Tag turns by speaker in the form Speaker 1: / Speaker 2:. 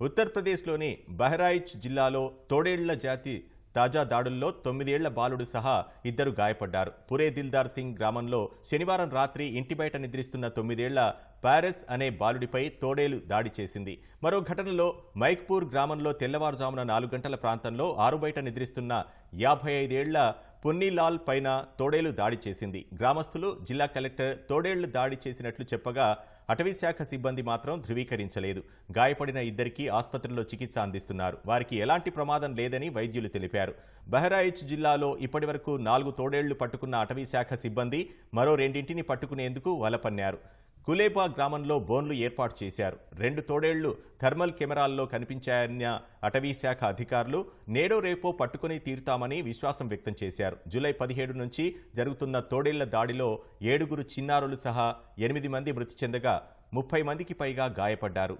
Speaker 1: ఉత్తరప్రదేశ్లోని బహ్రాయిచ్ జిల్లాలో తోడేళ్ళ జాతి తాజా దాడుల్లో తొమ్మిదేళ్ళ బాలుడు సహా ఇద్దరు గాయపడ్డారు. పురే దిల్దార్ సింగ్ గ్రామంలో శనివారం రాత్రి ఇంటి బయట నిద్రిస్తున్న తొమ్మిదేళ్ళ పారెస్ అనే బాలుడిపై తోడేలు దాడి చేసింది. మరో ఘటనలో మైక్పూర్ గ్రామంలో తెల్లవారుజామున నాలుగు గంటల ప్రాంతంలో ఆరు బయట నిద్రిస్తున్న యాభై ఐదేళ్ళ పున్నీలాల్ పైన తోడేలు దాడి చేసింది. గ్రామస్తులు జిల్లా కలెక్టర్ తోడేళ్ళు దాడి చేసినట్లు చెప్పగా అటవీశాఖ సిబ్బంది మాత్రం ధృవీకరించలేదు. గాయపడిన ఇద్దరికీ ఆసుపత్రిలో చికిత్స అందిస్తున్నారు. వారికి ఎలాంటి ప్రమాదం లేదని వైద్యులు తెలిపారు. బహ్రాయిచ్ జిల్లాలో ఇప్పటివరకు నాలుగు తోడేళ్ళు పట్టుకున్న అటవీశాఖ సిబ్బంది మరో రెండింటిని పట్టుకునేందుకు వలపన్నారు. కులేబా గ్రామంలో బోన్లు ఏర్పాటు చేశారు. రెండు తోడేళ్ళు థర్మల్ కెమెరాల్లో కనిపించాయన్న అటవీ శాఖ అధికారులు నేడో రేపో పట్టుకుని తీరుతామని విశ్వాసం వ్యక్తం చేశారు. జూలై పదిహేడు నుంచి జరుగుతున్న తోడేళ్ళ దాడిలో ఏడుగురు చిన్నారులు సహా ఎనిమిది మంది మృతి చెందగా ముప్పై మందికి పైగా గాయపడ్డారు.